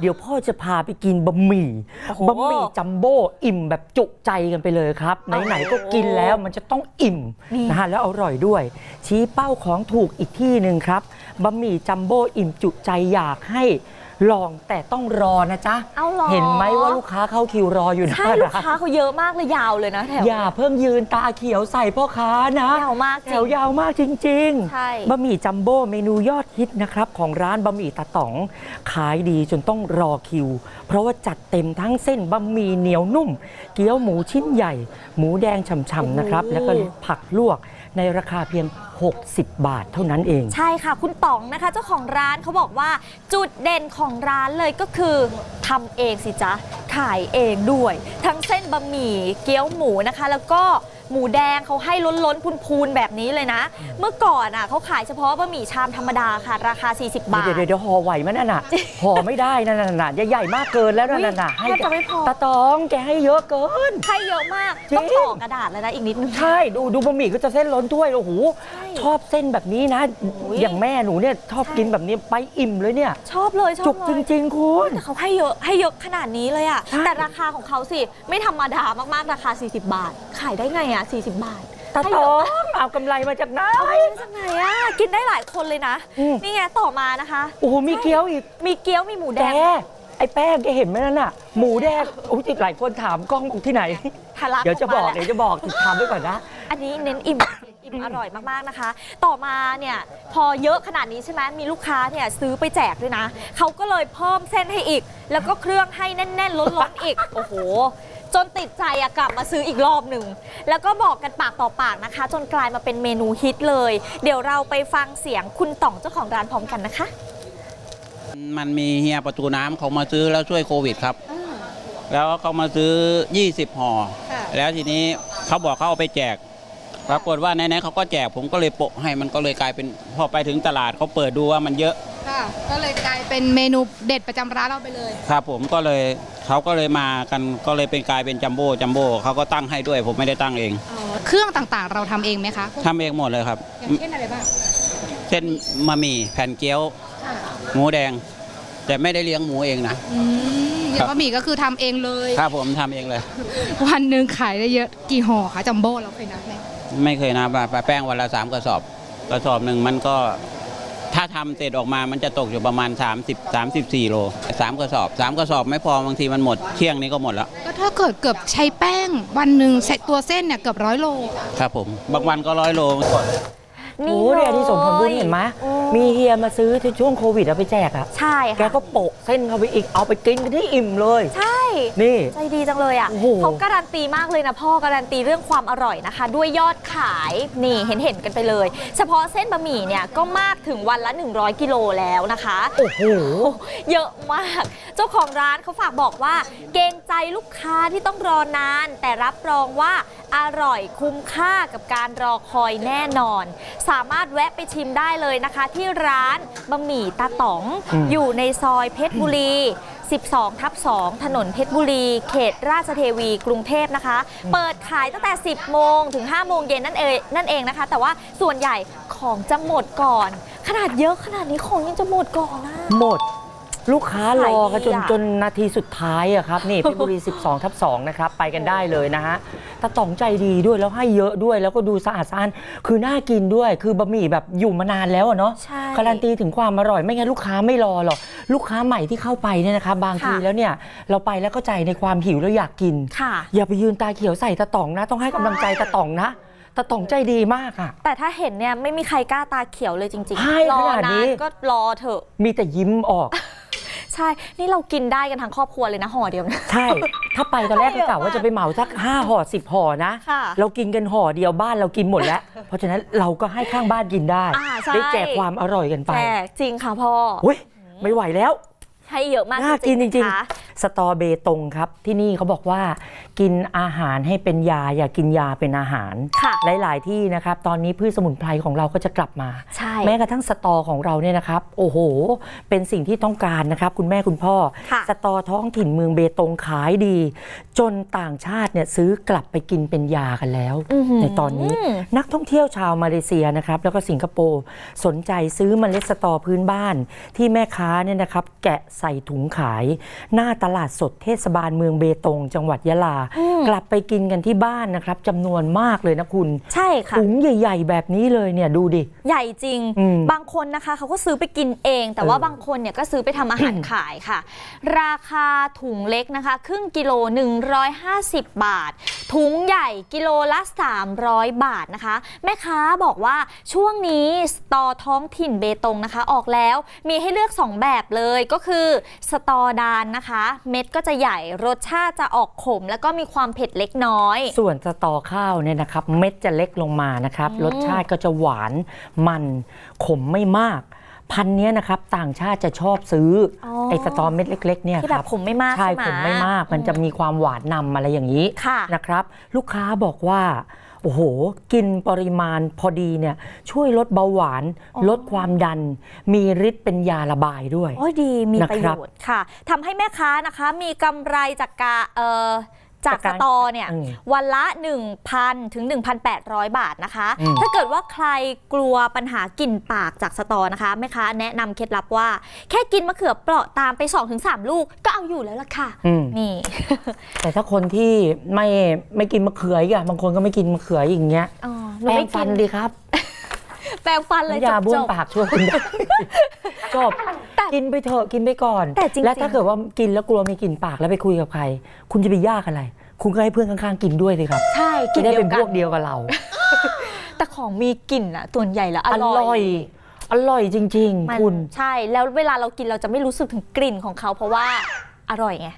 เดี๋ยวพ่อจะพาไปกินบะหมี่โอ้โหบะหมี่จัมโบ้อิ่มแบบจุใจกันไปเลยครับ ไหนๆก็กินแล้วมันจะต้องอิ่มนี่นะฮะแล้วอร่อยด้วย ชี้เป้าของถูกอีกที่หนึ่งครับบะหมี่จัมโบ้อิ่มจุใจอยากให้ ลองแต่ต้องรอนะจ๊ะ เอาหรอ เห็นไหมว่าลูกค้าเข้าคิวรออยู่นะใช่ลูกค้าเขาเยอะมากเลยยาวเลยนะแถว อย่าเพิ่งยืนตาเขียวใส่พ่อค้านะยาวมากจแถริงวยาวมากจริงใช่บะหมี่จัมโบ้เมนูยอดฮิตนะครับ ของร้านบะหมี่ตาต๋อง ขายดีจนต้องรอคิว เพราะว่าจัดเต็มทั้งเส้นบะหมี่เหนียวนุ่ม เกี๊ยวหมูชิ้นใหญ่ หมูแดงฉ่ำๆนะครับ แล้วก็ผักลวก ในราคาเพียง 60 บาทเท่านั้นเอง ใช่ค่ะคุณต๋องนะคะ เจ้าของร้านเขาบอกว่าจุดเด่นของร้านเลยก็คือทำเองสิจ๊ะ ขายเองด้วย ทั้งเส้นบะหมี่เกี๊ยวหมูนะคะ แล้วก็ หมูแดงเขาให้ล้นๆพูนๆแบบนี้เลยนะ เมื่อก่อนอะเขาขายเฉพาะบะหมี่ชามธรรมดาค่ะ ราคา 40 บาท เดี๋ยวเดี๋ยวเดี๋ยวห่อไหวไหมนั่นน่ะห่อไม่ได้นั่นน่ะใหญ่ๆมากเกินแล้วนั่นน่ะอุ๊ยแทบจะไม่พอ ตาตองแกให้เยอะเกิน ให้เยอะมาก จริง ต้องต่อกระดาษเลยนะอีกนิดนึง ใช่ดูดูบะหมี่ก็จะเส้นล้นถ้วยโอ้โหใช่ชอบเส้นแบบนี้นะอุ๊ยอย่างแม่หนูเนี่ยชอบใช่กินแบบนี้ไปอิ่มเลยเนี่ย ชอบเลยชอบจุกเลยจริง ๆ คุณ แต่เขาให้เยอะให้เยอะขนาดนี้เลยอะใช่ แต่ราคาของเขาสิ ไม่ธรรมดามากๆ ราคา 40 บาท ขายได้ไงอะ40 บาทตาให้ตเยออะงเอากำไรมาจากไหนเอาไปจากไหนอะกินได้หลายคนเลยนะอืมนี่ไงต่อมานะคะโอ้โหมีเกี๊ยวอีกมีเกี๊ยวมีหมูแดแกงไอ้แป้งแกเห็นไหมนั่นน่ะ หมูแดงโอ้ยหลายคนถามกล้องบอกที่ไหนทะลักเดี๋ยวจะบอกมาเดี๋ยวแล้วจะบอกติดตามไว้ก่อนนะ อันนี้เน้นอิ่มอิ่มอร่อยมากๆนะคะ ต่อมาเนี่ยพอเยอะขนาดนี้ใช่ไหมมีลูกค้าเนี่ยซื้อไปแจกด้วยนะเขาก็เลยเพิ่มเส้นให้อีก แล้วก็เครื่องให้แน่นๆล้นๆอีก โอ้โห จนติดใจอะกลับมาซื้ออีกรอบหนึ่ง แล้วก็บอกกันปากต่อปากนะคะ จนกลายมาเป็นเมนูฮิตเลย เดี๋ยวเราไปฟังเสียงคุณต่องเจ้าของร้านพร้อมกันนะคะ มันมีเฮียประตูน้ำเขามาซื้อแล้วช่วยโควิดครับ แล้วเขามาซื้อ 20ห่อแล้วทีนี้เขาบอกเขาเอาไปแจกปรากฏว่าไหนๆเขาก็แจกผมก็เลยโปะให้มันก็เลยกลายเป็นพอไปถึงตลาดเขาเปิดดูว่ามันเยอะ ค่ะ ก็เลยกลายเป็นเมนูเด็ดประจำร้านเราไปเลย ครับผมก็เลย เขาก็เลยมากันก็เลยเป็นกลายเป็นจัมโบ้จัมโบ้เขาก็ตั้งให้ด้วย ผมไม่ได้ตั้งเองเครื่องต่างๆ เราทำเองไหมคะทำเองหมดเลยครับ อย่างเช่นอะไรบ้างเส้นมะหมี่แผ่นเกี๊ยว หมูแดง แต่ไม่ได้เลี้ยงหมูเองนะ อืมอย่างบะหมี่ก็คือทำเองเลย ครับผมทำเองเลย วันหนึ่งขายได้เยอะกี่ห่อคะจัมโบ้เราเคยนับไหมไม่เคยนะแป้งวันละสามกระสอบ กระสอบหนึ่งมันก็ ถ้าทำเสร็จออกมามันจะตกอยู่ประมาณ 30 34โลสามกระสอบสามกระสอบไม่พอบางทีมันหมดเที่ยงนี้ก็หมดแล้ว ก็ถ้าเกิดเกือบใช้แป้งวันหนึ่งเสร็จตัวเส้นเนี่ยเกือบร้อยโล ครับผม บางวันก็ร้อยโล โอ้เนี่ยที่สมผลบุญเห็นไหมโอ้มีเฮียมาซื้อที่ช่วงโควิดเอาไปแจกอะใช่แกค่ะ ก็โปะเส้นเข้าไปอีกเอาไปกินกันที่อิ่มเลย ใช่ นี่ ใจดีจังเลยอะโอ้โห เขาการันตีมากเลยนะพ่อการันตีเรื่องความอร่อยนะคะ ด้วยยอดขายนี่เห็นเห็นๆกันไปเลย เฉพาะเส้นบะหมี่เนี่ยก็มากถึงวันละ 100 กิโลแล้วนะคะ โอ้โห เยอะมาก เจ้าของร้านเขาฝากบอกว่า เกรงใจลูกค้าที่ต้องรอนาน แต่รับรองว่า อร่อยคุ้มค่ากับการรอคอยแน่นอน สามารถแวะไปชิมได้เลยนะคะ ที่ร้านบะหมี่ตาต๋องอืมอยู่ในซอยเพชรบุรี 12 ทับ 2 ถนนเพชรบุรี เขตราชเทวีกรุงเทพนะคะ เปิดขายตั้งแต่ 10 โมงถึง 5 โมงเย็นนั่นเองนั่นเองนะคะ แต่ว่าส่วนใหญ่ของจะหมดก่อน ขนาดเยอะขนาดนี้ของยังจะหมดก่อนนะ หมด ลูกค้ารอกันจนขายดีอะ จนนาทีสุดท้ายอะครับ นี่เพชรบุรี 12 ทับ 2 นะครับ ไปกันได้เลยนะฮะตาต๋องใจดีด้วยแล้วให้เยอะด้วยแล้วก็ดูสะอาดสะอ้านคือน่ากินด้วย คือบะหมี่แบบอยู่มานานแล้วอะเนาะใช่การันตีถึงความอร่อยไม่งั้นลูกค้าไม่รอหรอกลูกค้าใหม่ที่เข้าไปเนี่ยนะครับบางทีค่ะ แล้วเนี่ยเราไปแล้วก็ใจในความหิวแล้วอยากกิน ค่ะ อย่าไปยืนตาเขียวใส่ตาต๋องนะ ต้องให้กำลังใจตาต๋องนะตาต๋องใจดีมากอะ แต่ถ้าเห็นเนี่ยไม่มีใครกล้าตาเขียวเลยจริงใช่รอขนาดนี้ นานก็รอเถอะ มีแต่ยิ้มออก ใช่ นี่เรากินได้กันทั้งครอบครัวเลยนะห่อเดียวนะ ใช่ ถ้าไปตอนแรกก็กะว่าจะไปเหมาสัก5ห่อ10ห่อนะ ค่ะ เรากินกันห่อเดียวบ้านเรากินหมดแล้ว เพราะฉะนั้นเราก็ให้ข้างบ้านกินได้ อ่าใช่ได้แจกความอร่อยกันไปแจกจริงค่ะพ่ออุ้ยไม่ไหวแล้ว ให้เยอะมากน่ากินจริงๆนะคะๆ สตอเบตงครับ ที่นี่เขาบอกว่า กินอาหารให้เป็นยาอย่ากินยาเป็นอาหาร ค่ะหลาย ๆ ที่นะครับ ตอนนี้พืชสมุนไพรของเราก็จะกลับมา ใช่แม้กระทั่งสตอของเราเนี่ยนะครับ โอ้โห เป็นสิ่งที่ต้องการนะครับ คุณแม่คุณพ่อ ค่ะ สตอท้องถิ่นเมืองเบตงขายดี จนต่างชาติเนี่ยซื้อกลับไปกินเป็นยากันแล้ว อื้อหือในตอนนี้ นักท่องเที่ยวชาวมาเลเซียนะครับ แล้วก็สิงคโปร์สนใจซื้อเมล็ดสตอพื้นบ้าน ที่แม่ค้าเนี่ยนะครับ แกะใส่ถุงขาย หน้าตลาดสดเทศบาลเมืองเบตง จังหวัดยะลา กลับไปกินกันที่บ้านนะครับจำนวนมากเลยนะคุณ ใช่ค่ะถุงใหญ่ ๆ แบบนี้เลยเนี่ยดูดิ ใหญ่จริงอืมบางคนนะคะเขาก็ซื้อไปกินเอง แต่ว่าเออบางคนเนี่ยก็ซื้อไปทำอาหารขายค่ะ ราคาถุงเล็กนะคะ ครึ่งกิโล 150 บาท ถุงใหญ่กิโลละ 300 บาทนะคะ แม่ค้าบอกว่าช่วงนี้สตอท้องถิ่นเบตงนะคะ ออกแล้วมีให้เลือก 2 แบบเลยก็คือสตอดานนะคะเม็ดก็จะใหญ่รสชาติจะออกขม แล้วก็มีความเผ็ดเล็กน้อย ส่วนสตอข้าวเนี่ยนะครับ เม็ดจะเล็กลงมานะครับ รสชาติก็จะหวานมันขมไม่มาก พันธุ์เนี้ยนะครับ ต่างชาติจะชอบซื้อออไอ้สตอเม็ดเล็ก ๆ เนี่ยที่คแบรับบขมไม่มากใช่ใช่ไหม ขมไม่มาก มันจะมีความหวานนำอะไรอย่างนี้ค่ะ นะครับ ลูกค้าบอกว่า โอ้โห กินปริมาณพอดีเนี่ยช่วยลดเบาหวาน ลดความดัน มีฤทธิ์เป็นยาระบายด้วย โอ้ยดีมีนะประคโยรับชน์ค่ะทำให้แม่ค้านะคะ มีกำไรจากกาเอ่อ จากจากสการตอเนี่ยอืมวันละ 1,000 ถึง 1,800 บาทนะคะอืมถ้าเกิดว่าใครกลัวปัญหากลิ่นปากจากสตอนะคะแม่ค้าแนะนำเคล็ดลับว่า แค่กินมะเขือเปราะตามไป 2-3 ลูกก็เอาอยู่แล้วล่ะค่ะอืมนี่ แต่ถ้าคนที่ไม่ไม่กินมะเขืออีกอะบางคนก็ไม่กินมะเขืออย่างเงี้ยอ๋อหนูแปรงไม่ฟักินนดีครับ แปรงฟันเลยน้ำยาบ้วนจบๆปากช่วยคุณได้ จบแต่กินไปเถอะกินไปก่อนแต่จริงๆ แล้วถ้าเกิดว่ากินแล้วกลัวมีกลิ่นปากแล้วไปคุยกับใคร คุณจะไปยากอะไร คุณก็ให้เพื่อนข้างๆ กินด้วยสิครับใช่กิจะนได้เดียเป็นวกัพวกเดียวกับเรา แต่ของมีกลิ่นอะตัวใหญ่แล้วออร่ร่อย อร่อยจริง มันๆ คุณ ใช่แล้วเวลาเรากินเราจะไม่รู้สึกถึงกลิ่นของเขาเพราะว่าอร่อยไง